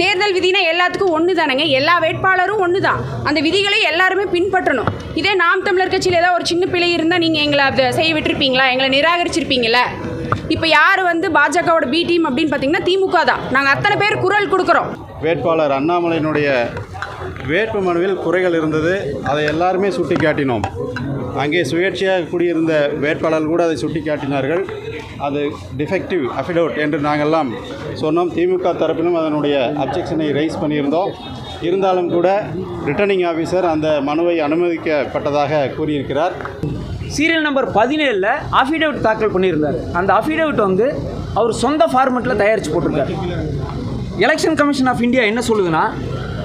தேர்தல் விதினா எல்லாத்துக்கும் ஒன்று தானேங்க எல்லா வேட்பாளரும் ஒன்று தான் அந்த விதிகளை எல்லாருமே பின்பற்றணும். இதே நாம் தமிழர் கட்சியில் ஏதாவது ஒரு சின்ன பிழை இருந்தால் நீங்கள் எங்களை அதை செய்ய விட்டுருப்பீங்களா? எங்களை நிராகரிச்சிருப்பீங்கள இப்போ யார் வந்து பாஜகவோட பி டீம் அப்படின்னு பார்த்தீங்கன்னா திமுக தான். நாங்கள் அத்தனை பேர் குரல் கொடுக்குறோம். வேட்பாளர் அண்ணாமலையினுடைய வேட்பு மனுவில் குறைகள் இருந்தது. அதை எல்லாருமே சுட்டி காட்டினோம் அங்கே சுயேட்சையாக கூடியிருந்த வேட்பாளர்கள் கூட அதை சுட்டி காட்டினார்கள் அது டிஃபெக்டிவ் அஃபிடவுட் என்று நாங்கள்லாம் சொன்னோம். திமுக தரப்பிலும் அதனுடைய அப்ஜெக்ஷனை ரைஸ் பண்ணியிருந்தோம். இருந்தாலும் கூட ரிட்டர்னிங் ஆஃபீஸர் அந்த மனுவை அனுமதிக்கப்பட்டதாக கூறியிருக்கிறார். சீரியல் நம்பர் பதினேழில் அஃபிடவிட் தாக்கல் பண்ணியிருந்தார். அந்த அஃபிடவிட் வந்து அவர் சொந்த ஃபார்மெட்டில் தயாரித்து போட்டிருக்காரு. எலெக்ஷன் கமிஷன் ஆஃப் இந்தியா என்ன சொல்லுதுன்னா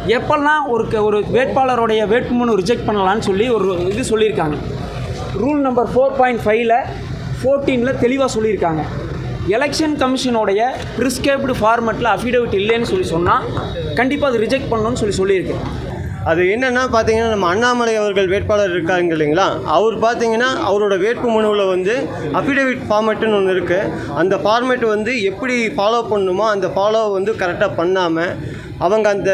எப்பெல்லாம் ஒரு க- ஒரு வேட்பாளருடைய வேட்புமனு ரிஜெக்ட் பண்ணலான்னு சொல்லி ஒரு இது சொல்லியிருக்காங்க. ரூல் நம்பர் ஃபோர் பாயிண்ட் ஃபைவ்ல ஃபோர்டீனில் தெளிவாக சொல்லியிருக்காங்க. எலெக்ஷன் கமிஷனோடைய ப்ரிஸ்கிரைப்டு ஃபார்மெட்டில் அஃபிடவிட் இல்லைன்னு சொல்லி சொன்னால் கண்டிப்பாக அது ரிஜெக்ட் பண்ணணும்னு சொல்லி சொல்லியிருக்கு. அது என்னென்னா பார்த்தீங்கன்னா நம்ம அண்ணாமலை அவர்கள் வேட்பாளர் இருக்காங்க இல்லைங்களா? அவர் பார்த்தீங்கன்னா அவரோட வேட்பு மனுவில் வந்து அஃபிடவிட் ஃபார்மேட்டுன்னு ஒன்று இருக்குது அந்த ஃபார்மேட் வந்து எப்படி ஃபாலோ பண்ணணுமோ அந்த ஃபாலோ வந்து கரெக்டாக பண்ணாமல் அவங்க அந்த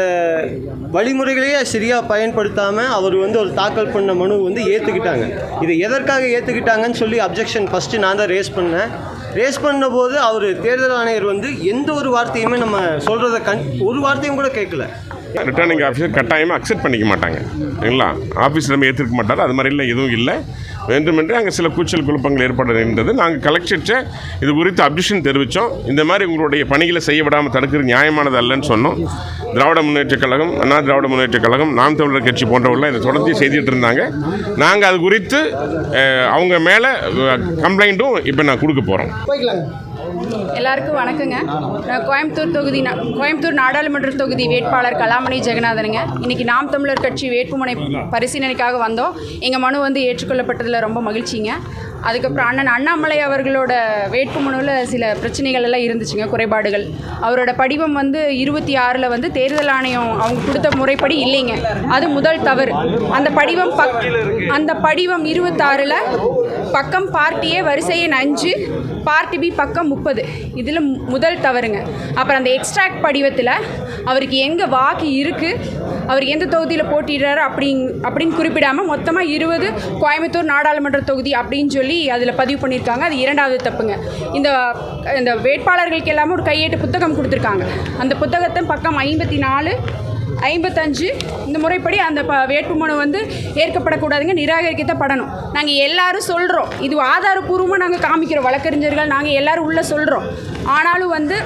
வழிமுறைகளையே சரியாக பயன்படுத்தாமல் அவர் வந்து ஒரு தாக்கல் பண்ண மனு வந்து ஏற்றுக்கிட்டாங்க இது எதற்காக ஏற்றுக்கிட்டாங்கன்னு சொல்லி அப்ஜெக்ஷன் ஃபஸ்ட்டு நான் தான் ரேஸ் பண்ணேன். ரேஸ் பண்ணும்போது அவர் தேர்தல் ஆணையர் வந்து எந்த ஒரு வார்த்தையுமே நம்ம சொல்கிறத கண் ஒரு வார்த்தையும் கூட கேட்கல. ரிட்டர்னிங் ஆஃபீஸர் கட்டாயமாக அக்செப்ட் பண்ணிக்க மாட்டாங்க. சரிங்களா? ஆஃபீஸ் நம்ம ஏற்றுக்க மாட்டார். அது மாதிரிலாம் எதுவும் இல்லை. வேண்டுமென்றே அங்கே சில கூச்சல் குழப்பங்கள் ஏற்பட இருந்தது நாங்கள் கலெக்டர்கிட்ட இது குறித்து அப்டிஷன் தெரிவித்தோம் இந்த மாதிரி உங்களுடைய பணிகளை செய்ய விடாமல் தடுக்கிறது நியாயமானது அல்லன்னு சொன்னோம். திராவிட முன்னேற்றக் கழகம் அண்ணா திராவிட முன்னேற்றக் கழகம் நாம் தமிழர் கட்சி போன்றவர்கள்லாம் இதை தொடர்ந்து செய்துட்டு இருந்தாங்க. நாங்கள் அது குறித்து அவங்க மேலே கம்ப்ளைண்ட்டும் இப்போ நான் கொடுக்க போகிறோம் எல்லாருக்கும் வணக்கங்க. நான் கோயம்புத்தூர் தொகுதி கோயம்புத்தூர் நாடாளுமன்ற தொகுதி வேட்பாளர் கலாமணி ஜெகநாதனுங்க. இன்னைக்கு நாம் தமிழர் கட்சி வேட்புமனை பரிசீலனைக்காக வந்தோம். எங்கள் மனு வந்து ஏற்றுக்கொள்ளப்பட்டதில் ரொம்ப மகிழ்ச்சிங்க. அதுக்கப்புறம் அண்ணன் அண்ணாமலை அவர்களோட வேட்புமனுவில் சில பிரச்சனைகள் எல்லாம் இருந்துச்சுங்க குறைபாடுகள். அவரோட படிவம் வந்து இருபத்தி ஆறில் வந்து தேர்தல் ஆணையம் அவங்க கொடுத்த முறைப்படி இல்லைங்க. அது முதல் தவறு. அந்த படிவம் பக் அந்த படிவம் இருபத்தாறில் பக்கம் பார்ட்டியே வரிசை எண் அஞ்சு பார்ட்டி பி பக்கம் முப்பது. இதில் முதல் தவறுங்க. அப்புறம் அந்த எக்ஸ்ட்ராக்ட் படிவத்தில் அவருக்கு எங்கே வாக்கு இருக்குது அவர் எந்த தொகுதியில் போட்டிடுறாரு அப்படிங் அப்படின்னு குறிப்பிடாமல் மொத்தமாக இருபது கோயம்புத்தூர் நாடாளுமன்ற தொகுதி அப்படின்னு சொல்லி அதில் பதிவு பண்ணியிருக்காங்க. அது இரண்டாவது தப்புங்க. இந்த இந்த வேட்பாளர்களுக்கு எல்லாமே ஒரு கையேட்டு புத்தகம் கொடுத்துருக்காங்க. அந்த புத்தகத்தை பக்கம் ஐம்பத்தி நாலு ஐம்பத்தஞ்சு. இந்த முறைப்படி அந்த ப வேட்புமனு வந்து ஏற்கப்படக்கூடாதுங்க நிராகரிக்கப்படணும். நாங்கள் எல்லாரும் சொல்கிறோம் இது ஆதாரப்பூர்வமாக நாங்கள் காமிக்கிறோம். வழக்கறிஞர்கள் நாங்கள் எல்லாரும் உள்ளே சொல்கிறோம் ஆனாலும் வந்து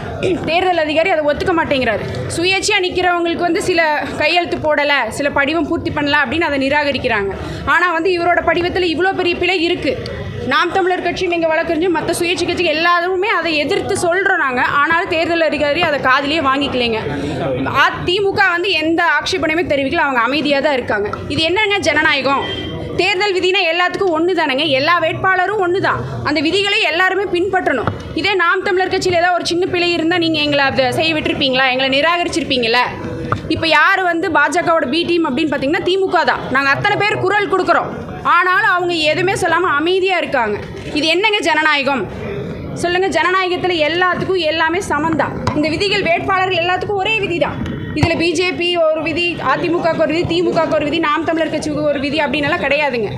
தேர்தல் அதிகாரி அதை ஒத்துக்க மாட்டேங்கிறாரு. சுயேட்சையாக நிற்கிறவங்களுக்கு வந்து சில கையெழுத்து போடலை சில படிவம் பூர்த்தி பண்ணல அப்படின்னு அதை நிராகரிக்கிறாங்க. ஆனால் வந்து இவரோட படிவத்தில் இவ்வளோ பெரிய பிழை இருக்குது நாம் தமிழர் கட்சி எங்கள் வழக்கறிஞர் மற்ற சுயேட்சை கட்சிக்கு எல்லாருமே அதை எதிர்த்து சொல்கிறோம் நாங்கள் ஆனாலும் தேர்தல் அதிகாரி அதை காதிலேயே வாங்கிக்கலைங்க. அதிமுக வந்து எந்த ஆட்சேபனையுமே தெரிவிக்கல. அவங்க அமைதியாக தான் இருக்காங்க. இது என்னங்க ஜனநாயகம்? தேர்தல் விதினா எல்லாத்துக்கும் ஒன்று தானேங்க. எல்லா வேட்பாளரும் ஒன்று தான். அந்த விதிகளை எல்லாருமே பின்பற்றணும். இதே நாம் தமிழர் கட்சியில் ஏதாவது ஒரு சின்ன பிழை இருந்தால் நீங்கள் எங்களை அதை செய்ய விட்டுருப்பீங்களா? எங்களை நிராகரிச்சிருப்பீங்கள இப்போ யார் வந்து பாஜகவோட பி டீம் அப்படின்னு பார்த்தீங்கன்னா திமுக தான். நாங்கள் அத்தனை பேர் குரல் கொடுக்குறோம். ஆனாலும் அவங்க எதுவுமே சொல்லாமல் அமைதியாக இருக்காங்க. இது என்னங்க ஜனநாயகம்? சொல்லுங்கள் ஜனநாயகத்தில் எல்லாத்துக்கும் எல்லாமே சமந்தான் இந்த விதிகள் வேட்பாளர்கள் எல்லாத்துக்கும் ஒரே விதி தான் இதில் பிஜேபி ஒரு விதி அதிமுகவுக்கு ஒரு விதி திமுகவுக்கு ஒரு விதி நாம் தமிழர் கட்சிக்கு ஒரு விதி அப்படின்னு எல்லாம் கிடையாதுங்க.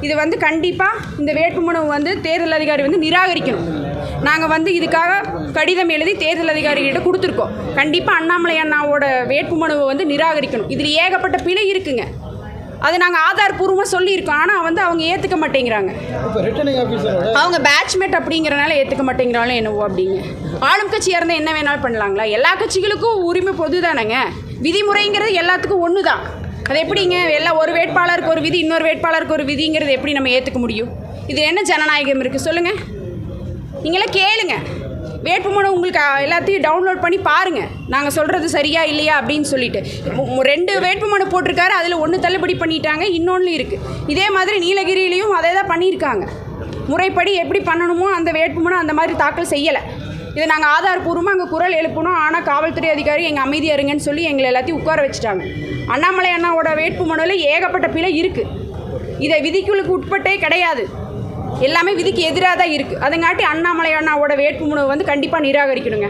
இது வந்து கண்டிப்பாக இந்த வேட்புமனு வந்து தேர்தல் அதிகாரி வந்து நிராகரிக்கணும். நாங்கள் வந்து இதுக்காக கடிதம் எழுதி தேர்தல் அதிகாரிகிட்ட கொடுத்துருக்கோம். கண்டிப்பாக அண்ணாமலை அண்ணாவோட வேட்புமனுவை வந்து நிராகரிக்கணும். இதில் ஏகப்பட்ட பிழை இருக்குங்க. அது நாங்கள் ஆதாரப்பூர்வமாக சொல்லியிருக்கோம். ஆனால் வந்து அவங்க ஏற்றுக்க மாட்டேங்கிறாங்க. அவங்க பேட்ச்மேட் அப்படிங்கிறனால ஏற்றுக்க மாட்டேங்கிறாலும் என்னவோ அப்படிங்க ஆளும் கட்சியாக இருந்தால் என்ன வேணாலும் பண்ணலாங்களா? எல்லா கட்சிகளுக்கும் உரிமை பொது தானேங்க விதிமுறைங்கிறது எல்லாத்துக்கும் ஒன்று தான் அது எப்படிங்க? எல்லா ஒரு வேட்பாளருக்கு ஒரு விதி இன்னொரு வேட்பாளருக்கு ஒரு விதிங்கிறது எப்படி நம்ம ஏற்றுக்க முடியும்? இது என்ன ஜனநாயகம் இருக்குது சொல்லுங்கள் நீங்களே கேளுங்க. வேட்புமனு உங்களுக்கு எல்லாத்தையும் டவுன்லோட் பண்ணி பாருங்கள் நாங்கள் சொல்கிறது சரியா இல்லையா அப்படின்னு சொல்லிட்டு. ரெண்டு வேட்புமனு போட்டிருக்காரு அதில் ஒன்று தள்ளுபடி பண்ணிட்டாங்க இன்னொன்று இருக்குது இதே மாதிரி நீலகிரியிலையும் அதே தான் பண்ணியிருக்காங்க. முறைப்படி எப்படி பண்ணணுமோ அந்த வேட்புமனு அந்த மாதிரி தாக்கல் செய்யலை. இதை நாங்கள் ஆதாரப்பூர்வமாக அங்கே குரல் எழுப்பணும் ஆனால் காவல்துறை அதிகாரி எங்கள் அமைதியாக இருங்கன்னு சொல்லி எங்களை எல்லாத்தையும் உட்கார வச்சுட்டாங்க. அண்ணாமலை அண்ணாவோட வேட்புமனுவில் ஏகப்பட்ட பிழை இருக்குது இதை விதிக்குழுக்கு உட்பட்டே கிடையாது. எல்லாமே விதிக்கு எதிராக தான் இருக்குது அதுங்காட்டி அண்ணாமலை அண்ணாவோட வேட்புமனு வந்து கண்டிப்பாக நிராகரிக்கணுங்க.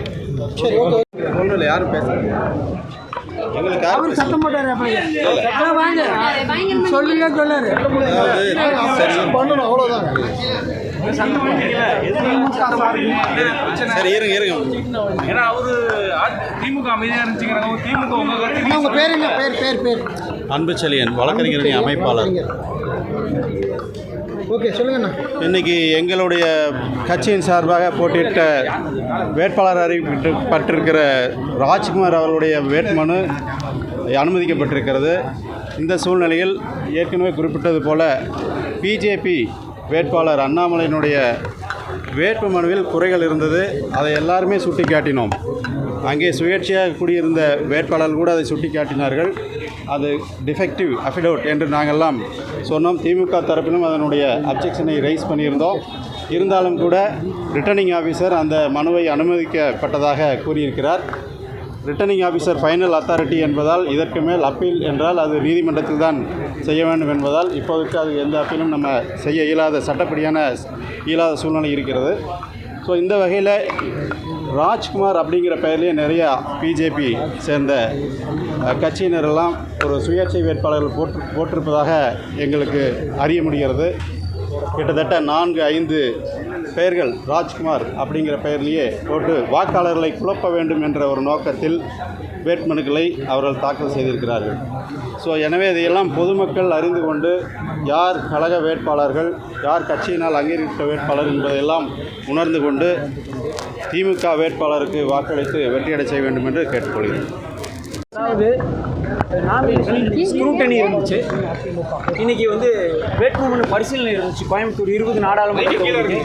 சொல்லுங்க சொல்லாரு அதாவது சரி பண்ணணும் அவ்வளோதான் சரி இருங்க இருங்க. ஏன்னா அவரு திமுக அமைதியா இருந்துச்சுங்கிறாங்க திமுக உங்க பேர் என்ன? பேர் பேர் பேர். அன்பு செழியன் வழக்கறிஞரணி அமைப்பாளர். ஓகே சொல்லுங்கண்ணா. இன்னைக்கு எங்களுடைய கட்சியின் சார்பாக போட்டியிட்ட வேட்பாளர் அறிவிக்கப்பட்டிருக்கிற ராஜ்குமார் அவர்களுடைய வேட்புமனு அனுமதிக்கப்பட்டிருக்கிறது. இந்த சூழ்நிலையில் ஏற்கனவே குறிப்பிட்டது போல பிஜேபி வேட்பாளர் அண்ணாமலையினுடைய வேட்புமனுவில் குறைகள் இருந்தது. அதை எல்லாருமே சுட்டிக்காட்டினோம். அங்கே சுயேட்சையாக கூடியிருந்த வேட்பாளர்கள் கூட அதை சுட்டிக்காட்டினார்கள். அது டிஃபெக்டிவ் அஃபிடவுட் என்று நாங்கள்லாம் சொன்னோம். திமுக தரப்பிலும் அதனுடைய அப்ஜெக்ஷனை ரைஸ் பண்ணியிருந்தோம். இருந்தாலும் கூட ரிட்டர்னிங் ஆஃபீஸர் அந்த மனுவை அனுமதிக்கப்பட்டதாக கூறியிருக்கிறார். ரிட்டர்னிங் ஆஃபீஸர் ஃபைனல் அத்தாரிட்டி என்பதால் இதற்கு மேல் அப்பீல் என்றால் அது நீதிமன்றத்தில் தான் செய்ய வேண்டும் என்பதால் இப்போதைக்கு அது எந்த அப்பீலும் நம்ம செய்ய இயலாத சட்டப்படியான இயலாத சூழ்நிலை இருக்கிறது. ஸோ இந்த வகையில் ராஜ்குமார் அப்படிங்கிற பெயர்லேயே நிறையா பிஜேபி சேர்ந்த கட்சியினரெல்லாம் ஒரு சுயேட்சை வேட்பாளர்கள் போட்டு போட்டிருப்பதாக எங்களுக்கு அறிய முடிகிறது. கிட்டத்தட்ட நான்கு ஐந்து பெயர்கள் ராஜ்குமார் அப்படிங்கிற பெயர்லேயே போட்டு வாக்காளர்களை குழப்ப வேண்டும் என்ற ஒரு நோக்கத்தில் வேட்புமனுக்களை அவர்கள் தாக்கல் செய்திருக்கிறார்கள். ஸோ எனவே இதையெல்லாம் பொதுமக்கள் அறிந்து கொண்டு யார் கழக வேட்பாளர்கள் யார் கட்சியினால் அங்கீகரிக்க வேட்பாளர் என்பதையெல்லாம் உணர்ந்து கொண்டு திமுக வேட்பாளருக்கு வாக்களித்து வெற்றியடை செய்ய வேண்டும் என்று கேட்டுக்கொள்கிறேன். அதாவது ஸ்க்ரூட்டனி இருந்துச்சு. இன்னைக்கு வந்து வேட்புமனு பரிசீலனை இருந்துச்சு. கோயம்புத்தூர் இருபது நாடாளுமன்ற தொகுதிக்கு.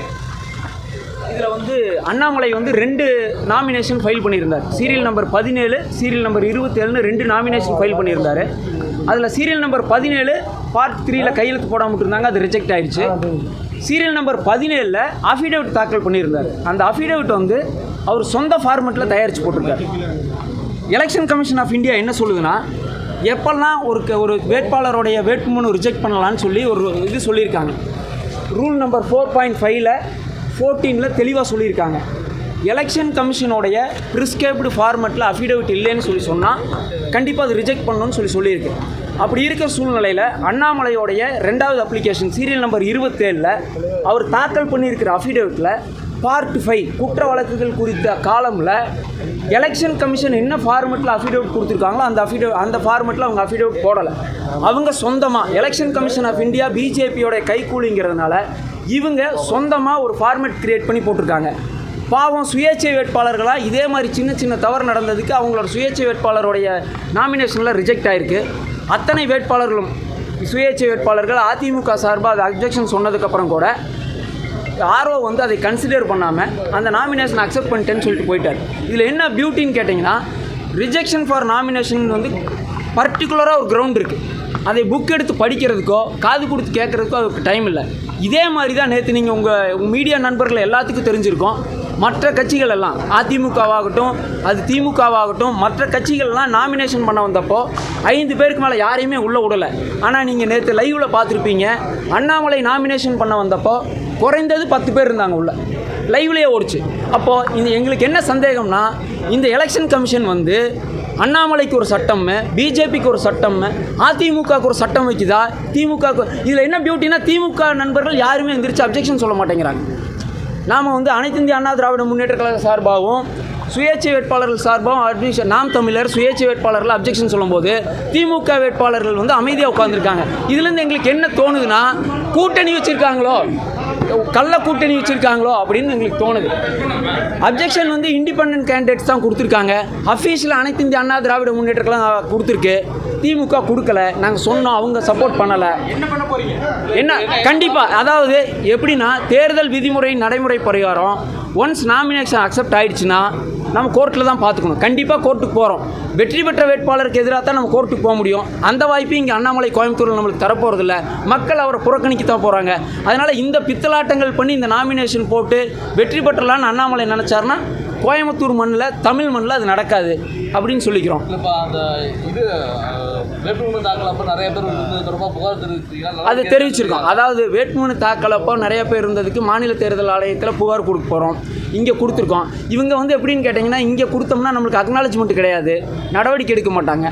இதில் வந்து அண்ணாமலை வந்து ரெண்டு நாமினேஷன் ஃபைல் பண்ணியிருந்தார். சீரியல் நம்பர் பதினேழு சீரியல் நம்பர் இருபத்தேழுன்னு ரெண்டு நாமினேஷன் ஃபைல் பண்ணியிருந்தார். அதில் சீரியல் நம்பர் பதினேழு பார்ட் த்ரீல கையெழுத்து போடாம விட்டுருந்தாங்க. அது ரிஜெக்ட் ஆயிடுச்சு சீரியல் நம்பர் பதினேழில் அஃபிடேவிட் தாக்கல் பண்ணியிருந்தார். அந்த அஃபிடேவிட் வந்து அவர் சொந்த ஃபார்மெட்டில் தயாரித்து போட்டிருக்காரு. எலெக்ஷன் கமிஷன் ஆஃப் இந்தியா என்ன சொல்லுதுன்னா எப்பெல்லாம் ஒரு க- ஒரு வேட்பாளருடைய வேட்புமனு ரிஜெக்ட் பண்ணலான்னு சொல்லி ஒரு இது சொல்லியிருக்காங்க. ரூல் நம்பர் ஃபோர் பாயிண்ட் ஃபைவ்ல ஃபோர்டீனில் தெளிவாக சொல்லியிருக்காங்க. எலெக்ஷன் கமிஷனுடைய ப்ரிஸ்கிரைப்டு ஃபார்மெட்டில் அஃபிடவிட் இல்லைன்னு சொல்லி சொன்னால் கண்டிப்பாக அது ரிஜெக்ட் பண்ணணும்னு சொல்லி சொல்லியிருக்கு. அப்படி இருக்கிற சூழ்நிலையில் அண்ணாமலையோடைய ரெண்டாவது அப்ளிகேஷன் சீரியல் நம்பர் இருபத்தேழில் அவர் தாக்கல் பண்ணியிருக்கிற அஃபிடேவிட்டில் பார்ட் ஃபைவ் குற்ற வழக்குகள் குறித்த காலமில் எலெக்ஷன் கமிஷன் என்ன ஃபார்மெட்டில் அஃபிடேவிட் கொடுத்துருக்காங்களோ அந்த அஃபிடேவ் அந்த ஃபார்மெட்டில் அவங்க அஃபிடேவிட் போடலை. அவங்க சொந்தமாக எலெக்ஷன் கமிஷன் ஆஃப் இந்தியா பிஜேபியோட கைக்கூலிங்கிறதுனால இவங்க சொந்தமாக ஒரு ஃபார்மெட் கிரியேட் பண்ணி போட்டிருக்காங்க. பாவம் சுயேட்சை வேட்பாளர்களாக இதே மாதிரி சின்ன சின்ன தவறு நடந்ததுக்கு அவங்களோட சுயேட்சை வேட்பாளருடைய நாமினேஷனில் ரிஜெக்ட் ஆயிருக்கு. அத்தனை வேட்பாளர்களும் சுயேட்சை வேட்பாளர்கள் அதிமுக சார்பாக அது அப்ஜெக்ஷன் சொன்னதுக்கப்புறம் கூட ஆர்ஓ வந்து அதை கன்சிடர் பண்ணாமல் அந்த நாமினேஷன் அக்செப்ட் பண்ணிட்டேன்னு சொல்லிட்டு போயிட்டார். இதில் என்ன பியூட்டின்னு கேட்டிங்கன்னா ரிஜெக்ஷன் ஃபார் நாமினேஷன் வந்து பர்டிகுலராக ஒரு கிரவுண்ட் இருக்குது அதை புக் எடுத்து படிக்கிறதுக்கோ காது கொடுத்து கேட்குறதுக்கோ அதுக்கு டைம் இல்லை. இதே மாதிரி தான் நேற்று நீங்கள் உங்கள் மீடியா நண்பர்கள் எல்லாத்துக்கும் தெரிஞ்சிருக்கோம். மற்ற கட்சிகள் எல்லாம் அதிமுகவாகட்டும் அது திமுகவாகட்டும் மற்ற கட்சிகள்லாம் நாமினேஷன் பண்ண வந்தப்போ ஐந்து பேருக்கு மேலே யாரையுமே உள்ளே விடலை ஆனால் நீங்கள் நேற்று லைவில் பார்த்துருப்பீங்க அண்ணாமலை நாமினேஷன் பண்ண வந்தப்போ குறைந்தது பத்து பேர் இருந்தாங்க உள்ள. லைவ்லேயே ஓடிச்சு. அப்போது இந்த எங்களுக்கு என்ன சந்தேகம்னா இந்த எலெக்ஷன் கமிஷன் வந்து அண்ணாமலைக்கு ஒரு சட்டம் பிஜேபிக்கு ஒரு சட்டம் அதிமுகவுக்கு ஒரு சட்டம் வைக்குதா? திமுக இதில் என்ன பியூட்டினா திமுக நண்பர்கள் யாருமே எந்திரிச்சு அப்ஜெக்ஷன் சொல்ல மாட்டேங்கிறாங்க. நாம் வந்து அனைத்து இந்திய அண்ணா திராவிட முன்னேற்ற கழக சார்பாகவும் சுயேட்சை வேட்பாளர்கள் சார்பாகவும் அட்மிஷன் நாம் தமிழர் சுயேட்சை வேட்பாளர்கள் அப்ஜெக்ஷன் சொல்லும்போது திமுக வேட்பாளர்கள் வந்து அமைதியாக உட்காந்துருக்காங்க இதுலேருந்து எங்களுக்கு என்ன தோணுதுன்னா கூட்டணி வச்சுருக்காங்களோ கள்ள கூட்டணி வச்சுருக்காங்களோ அப்படின்னு எங்களுக்கு தோணுது. அப்ஜெக்ஷன் வந்து இண்டிபெண்டன்ட் கேண்டிடேட்ஸ் தான் கொடுத்துருக்காங்க. அஃபீஷியல் அனைத்து இந்திய அண்ணா திராவிட முன்னேற்ற கழகம் கொடுத்துருக்கு. திமுக கொடுக்கல. நாங்கள் சொன்னோம் அவங்க சப்போர்ட் பண்ணலை. என்ன கண்டிப்பாக அதாவது எப்படின்னா தேர்தல் விதிமுறை நடைமுறை பிரகாரம் ஒன்ஸ் நாமினேஷன் அக்செப்ட் ஆயிடுச்சுன்னா நம்ம கோர்ட்டில் தான் பார்த்துக்கணும் கண்டிப்பாக கோர்ட்டுக்கு போகிறோம் வெற்றி பெற்ற வேட்பாளருக்கு எதிராக தான் நம்ம கோர்ட்டுக்கு போக முடியும். அந்த வாய்ப்பு இங்கே அண்ணாமலை கோயம்புத்தூரில் நம்மளுக்கு தரப்போகிறதில்ல மக்கள் அவரை புறக்கணிக்க தான் போகிறாங்க அதனால் இந்த பித்தலாட்டங்கள் பண்ணி இந்த நாமினேஷன் போட்டு வெற்றி பெற்றலான்னு அண்ணாமலை நினச்சாருன்னா கோயம்புத்தூர் மண்ணில் தமிழ் மண்ணில் அது நடக்காது அப்படின்னு சொல்லிக்கிறோம். அந்த இது வேட்புமனு தாக்கல் அப்போ நிறைய பேர் தொடர்பாக புகார் தெரிவிச்சிருக்கீங்க அது தெரிவிச்சிருக்கோம். அதாவது வேட்புமனு தாக்கல் அப்போ நிறைய பேர் இருந்ததுக்கு மாநில தேர்தல் ஆணையத்தில் புகார் கொடுக்க போகிறோம் இங்கே கொடுத்துருக்கோம். இவங்க வந்து எப்படின்னு கேட்டிங்கன்னா இங்கே கொடுத்தோம்னா நம்மளுக்கு அக்னாலஜ்மெண்ட் கிடையாது. நடவடிக்கை எடுக்க மாட்டாங்க.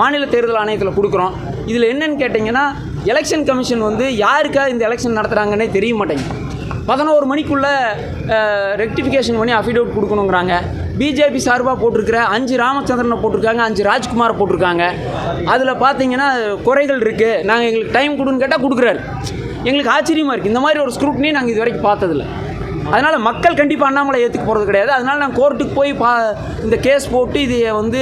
மாநில தேர்தல் ஆணையத்தில் கொடுக்குறோம். இதில் என்னன்னு கேட்டிங்கன்னா எலெக்ஷன் கமிஷன் வந்து யாருக்காக இந்த எலெக்ஷன் நடத்துகிறாங்கன்னே தெரிய மாட்டேங்குது. பதினோரு மணிக்குள்ளே ரெக்டிஃபிகேஷன் பண்ணி அஃபிடவிட் கொடுக்கணுங்கிறாங்க. பிஜேபி சார்பாக போட்டிருக்கிற அஞ்சு ராமச்சந்திரனை போட்டிருக்காங்க அஞ்சு ராஜ்குமாரை போட்டிருக்காங்க. அதில் பார்த்தீங்கன்னா குறைகள் இருக்குது நாங்கள் எங்களுக்கு டைம் கொடுன்னு கேட்டால் கொடுக்குறாரு. எங்களுக்கு ஆச்சரியமாக இருக்குது இந்த மாதிரி ஒரு ஸ்க்ரூட்னி நாங்கள் இது வரைக்கும் பார்த்ததில்ல. அதனால் மக்கள் கண்டிப்பாக அண்ணாமலை ஏற்றுக்க போகிறது கிடையாது. அதனால் நான் கோர்ட்டுக்கு போய் பா இந்த கேஸ் போட்டு இதை வந்து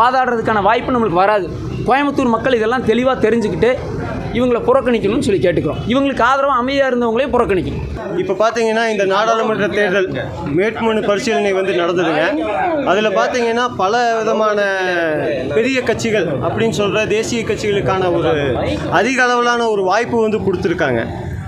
வாதாடுறதுக்கான வாய்ப்பு நம்மளுக்கு வராது. கோயம்புத்தூர் மக்கள் இதெல்லாம் தெளிவாக தெரிஞ்சுக்கிட்டு இவங்களை புறக்கணிக்கணும்னு சொல்லி கேட்டுக்கிறோம். இவங்களுக்கு ஆதரவாக அமைதியாக இருந்தவங்களே புறக்கணிக்கணும். இப்போ பார்த்தீங்கன்னா இந்த நாடாளுமன்ற தேர்தல் வேட்புமனு பரிசீலனை வந்து நடந்ததுங்க. அதில் பார்த்தீங்கன்னா பல விதமான பெரிய கட்சிகள் அப்படின்னு சொல்கிற தேசிய கட்சிகளுக்கான ஒரு அதிக அளவிலான ஒரு வாய்ப்பு வந்து கொடுத்துருக்காங்க.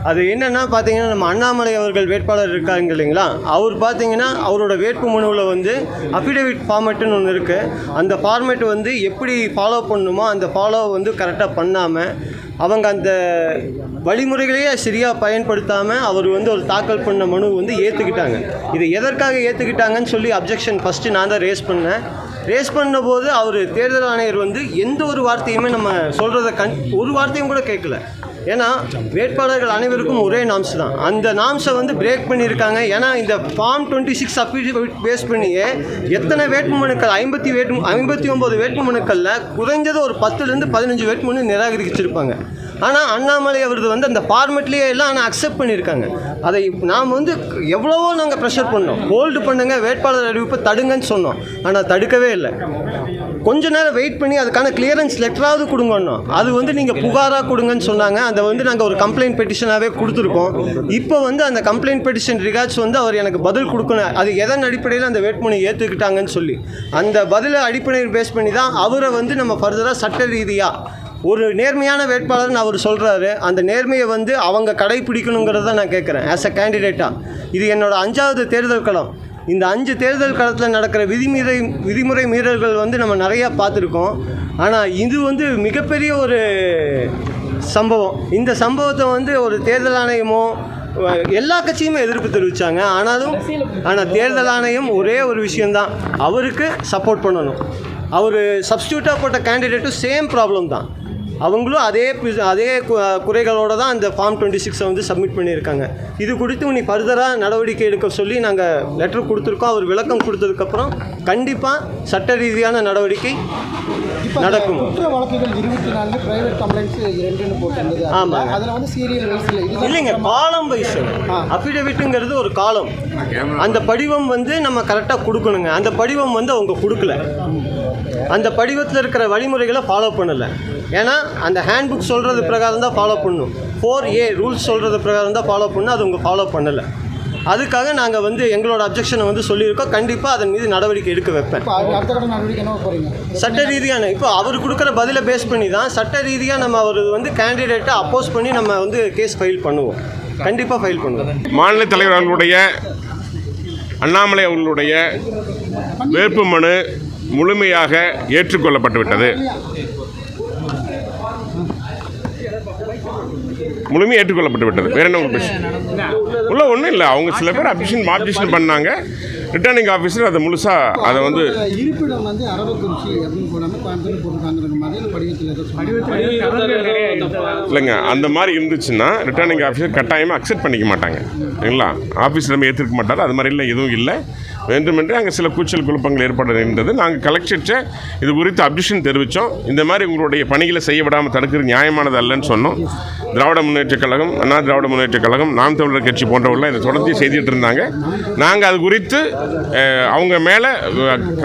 அது என்னென்னா பார்த்தீங்கன்னா நம்ம அண்ணாமலை அவர்கள் வேட்பாளர் இருக்காங்க இல்லைங்களா? அவர் பார்த்தீங்கன்னா அவரோட வேட்பு மனுவில் வந்து அஃபிடவிட் ஃபார்மேட்டுன்னு ஒன்று இருக்குது அந்த ஃபார்மேட் வந்து எப்படி ஃபாலோ பண்ணணுமோ அந்த ஃபாலோ வந்து கரெக்டாக பண்ணாமல் அவங்க அந்த வழிமுறைகளையே சரியாக பயன்படுத்தாமல் அவர் வந்து ஒரு தாக்கல் பண்ண மனு வந்து ஏற்றுக்கிட்டாங்க இது எதற்காக ஏற்றுக்கிட்டாங்கன்னு சொல்லி அப்ஜெக்ஷன் ஃபஸ்ட்டு நான் தான் ரேஸ் பண்ணேன். ரேஸ் பண்ணும்போது அவர் தேர்தல் ஆணையர் வந்து எந்த ஒரு வார்த்தையுமே நம்ம சொல்கிறத கண் ஒரு வார்த்தையும் கூட கேட்கல. ஏன்னா வேட்பாளர்கள் அனைவருக்கும் ஒரே நாம்ஸ் தான். அந்த நாம்ஸை வந்து பிரேக் பண்ணியிருக்காங்க. ஏன்னா இந்த ஃபார்ம் டுவெண்ட்டி சிக்ஸ் அஃபிடவிட் பேஸ் பண்ணியே எத்தனை வேட்புமனுக்கள்? ஐம்பத்தி வேட்பு ஐம்பத்தி ஒம்பது வேட்புமனுக்களில் குறைஞ்சது ஒரு பத்துலேருந்து பதினஞ்சு வேட்புமனு நிராகரிச்சிருப்பாங்க. ஆனால் அண்ணாமலை அவரது வந்து அந்த ஃபார்மெட்லேயே எல்லாம் ஆனால் அக்செப்ட் பண்ணியிருக்காங்க. அதை நாம் வந்து எவ்வளவோ நாங்கள் ப்ரெஷர் பண்ணோம். ஹோல்டு பண்ணுங்க வேட்பாளர் அறிவிப்பை தடுங்கன்னு சொன்னோம். ஆனால் தடுக்கவே இல்லை. கொஞ்ச நேரம் வெயிட் பண்ணி அதுக்கான கிளியரன்ஸ் லெட்டராவது கொடுங்கன்னோம் அது வந்து நீங்கள் புகாராக கொடுங்கன்னு சொன்னாங்க. அதை வந்து நாங்கள் ஒரு கம்ப்ளைண்ட் பெட்டிஷனாகவே கொடுத்துருக்கோம். இப்போ வந்து அந்த கம்ப்ளைண்ட் பெட்டிஷன் ரிகார்ட்ஸ் வந்து அவர் எனக்கு பதில் கொடுக்கணும். அது எதன் அடிப்படையில் அந்த வேட்புமனை ஏற்றுக்கிட்டாங்கன்னு சொல்லி. அந்த பதிலை அடிப்படையில் பேஸ் பண்ணி தான் அவரை வந்து நம்ம ஃபர்தராக சட்ட ரீதியாக ஒரு நேர்மையான வேட்பாளர்னு அவர் சொல்கிறாரு அந்த நேர்மையை வந்து அவங்க கடைப்பிடிக்கணுங்கிறத நான் கேட்குறேன் ஆஸ் அ கேண்டிடேட்டாக இது என்னோட அஞ்சாவது தேர்தல் களம். இந்த அஞ்சு தேர்தல் களத்தில் நடக்கிற விதிமுறை விதிமுறை மீறல்கள் வந்து நம்ம நிறையா பார்த்துருக்கோம். ஆனால் இது வந்து மிகப்பெரிய ஒரு சம்பவம். இந்த சம்பவத்தை வந்து ஒரு தேர்தல் ஆணையமோ எல்லா கட்சியுமே எதிர்ப்பு தெரிவித்தாங்க ஆனாலும் ஆனால் தேர்தல் ஆணையம் ஒரே ஒரு விஷயந்தான் அவருக்கு சப்போர்ட் பண்ணணும். அவர் சப்ஸ்டியூட்டாக போட்ட கேண்டிடேட்டும் சேம் ப்ராப்ளம் தான். அவங்களும் அதே பி- அதே குறைகளோட தான் அந்த ஃபார்ம் டுவெண்ட்டி சிக்ஸை வந்து சப்மிட் பண்ணியிருக்காங்க. இது குறித்து நீ ஃபர்தராக நடவடிக்கை எடுக்க சொல்லி நாங்கள் லெட்டர் கொடுத்துருக்கோம். அவர் விளக்கம் கொடுத்ததுக்கப்புறம் கண்டிப்பாக சட்ட ரீதியான நடவடிக்கை நடக்கும். இது இல்லைங்க காலம் வைஸ் அஃபிடவிட்டுங்கிறது ஒரு காலம் அந்த படிவம் வந்து நம்ம கரெக்டாக கொடுக்கணுங்க. அந்த படிவம் வந்து அவங்க கொடுக்கல. அந்த படிவத்தில் இருக்கிற வழிமுறைகளை ஃபாலோ பண்ணலை. ஏன்னா அந்த ஹேண்ட் புக் சொல்கிறது பிரகாரம் தான் ஃபாலோ பண்ணணும் ஃபோர் ஏ ரூல்ஸ் சொல்கிறது பிரகாரம் தான் ஃபாலோ பண்ணணும் அது அவங்க ஃபாலோ பண்ணலை. அதுக்காக நாங்கள் வந்து எங்களோட அப்ஜெக்ஷனை வந்து சொல்லியிருக்கோம். கண்டிப்பாக அதன் மீது நடவடிக்கை எடுக்க வைப்பேன். இப்போ அடுத்த கட்ட நடவடிக்கை என்ன போகிறீங்க சட்ட ரீதியான இப்போ அவர் கொடுக்குற பதிலை பேஸ் பண்ணி தான் சட்ட ரீதியாக நம்ம அவர் வந்து கேண்டிடேட்டை அப்போஸ் பண்ணி நம்ம வந்து கேஸ் ஃபைல் பண்ணுவோம். கண்டிப்பாக ஃபைல் பண்ணுவோம். மாநில தலைவர் அவர்களுடைய அண்ணாமலை அவர்களுடைய வேட்பு மனு முழுமையாக ஏற்றுக்கொள்ளப்பட்டு முழுமையாக ஏற்றுக்கொள்ளப்பட்டு விட்டது. வேற என்ன? உள்ள ஒன்றும் இல்லை. அவங்க சில பேர் அப்ஜெக்ஷன் ஆப்ஜெக்ஷன் பண்ணாங்க. ரிட்டர்னிங் ஆஃபீஸர் அதை முழுசாக அதை வந்து இருப்பிடம் வந்து அரவக்குறிச்சி அப்படின்னு போடாமல் கோயம்புத்தூர். இல்லைங்க அந்த மாதிரி இருந்துச்சுன்னா ரிட்டர்னிங் ஆஃபீஸர் கட்டாயமாக அக்செப்ட் பண்ணிக்க மாட்டாங்க. சரிங்களா? ஆஃபீஸ் நம்ம ஏற்றுக்க மாட்டார். அது மாதிரி இல்லை எதுவும் இல்லை. வேண்டுமென்றே அங்கே சில கூச்சல் குழப்பங்கள் ஏற்பட இருந்தது நாங்கள் கலெக்டர்கிட்ட இது குறித்து அப்டிஷன் தெரிவித்தோம் இந்த மாதிரி உங்களுடைய பணிகளை செய்ய விடாமல் தடுக்கிறது நியாயமானது அல்லன்னு சொன்னோம். திராவிட முன்னேற்றக் கழகம் அண்ணா திராவிட முன்னேற்றக் கழகம் நாம் தமிழர் கட்சி போன்றவர்கள்லாம் இதை தொடர்ந்து செய்துட்டு இருந்தாங்க. நாங்கள் அது குறித்து அவங்க மேலே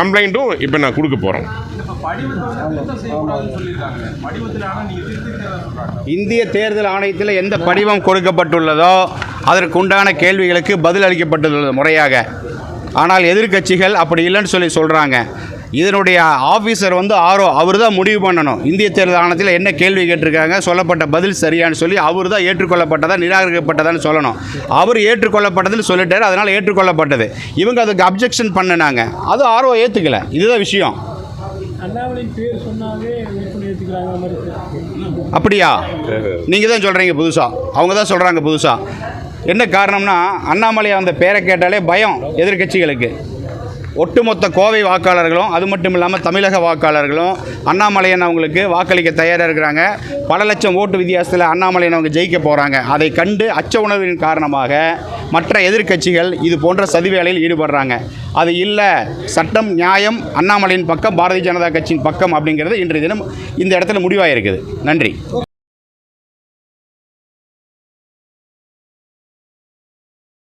கம்ப்ளைண்ட்டும் இப்போ நான் கொடுக்க போகிறோம் இந்திய தேர்தல் ஆணையத்தில் எந்த படிவம் கொடுக்கப்பட்டுள்ளதோ அதற்கு உண்டான கேள்விகளுக்கு பதில் அளிக்கப்பட்டுள்ளது முறையாக. ஆனால் எதிர்க்கட்சிகள் அப்படி இல்லைன்னு சொல்லி சொல்கிறாங்க இதனுடைய ஆஃபீஸர் வந்து ஆரோ அவர் தான் முடிவு பண்ணணும். இந்திய தேர்தல் ஆணையத்தில் என்ன கேள்வி கேட்டிருக்காங்க சொல்லப்பட்ட பதில் சரியான்னு சொல்லி அவர் தான் ஏற்றுக்கொள்ளப்பட்டதா நிராகரிக்கப்பட்டதான்னு சொல்லணும். அவர் ஏற்றுக்கொள்ளப்பட்டதுன்னு சொல்லிட்டாரு அதனால் ஏற்றுக்கொள்ளப்பட்டது. இவங்க அதுக்கு அப்ஜெக்ஷன் பண்ணினாங்க. அது ஆர்ஓ ஏற்றுக்கல இதுதான் விஷயம். அப்படியா? நீங்கள் தான் சொல்கிறீங்க புதுசாக அவங்க தான் சொல்கிறாங்க புதுசாக என்ன காரணம்னா அண்ணாமலை அந்த பேரை கேட்டாலே பயம் எதிர்க்கட்சிகளுக்கு. ஒட்டுமொத்த கோவை வாக்காளர்களும் அது மட்டும் இல்லாமல் தமிழக வாக்காளர்களும் அண்ணாமலையன் அவங்களுக்கு வாக்களிக்க தயாராக இருக்கிறாங்க. பல லட்சம் ஓட்டு வித்தியாசத்தில் அண்ணாமலையன் அவங்க ஜெயிக்க போகிறாங்க அதை கண்டு அச்ச உணர்வின் காரணமாக மற்ற எதிர்க்கட்சிகள் இது போன்ற சதிவேலையில் ஈடுபடுறாங்க. அது இல்லை சட்டம் நியாயம் அண்ணாமலையின் பக்கம் பாரதிய ஜனதா கட்சியின் பக்கம் அப்படிங்கிறது இன்றைய தினம் இந்த இடத்துல முடிவாக இருக்குது நன்றி.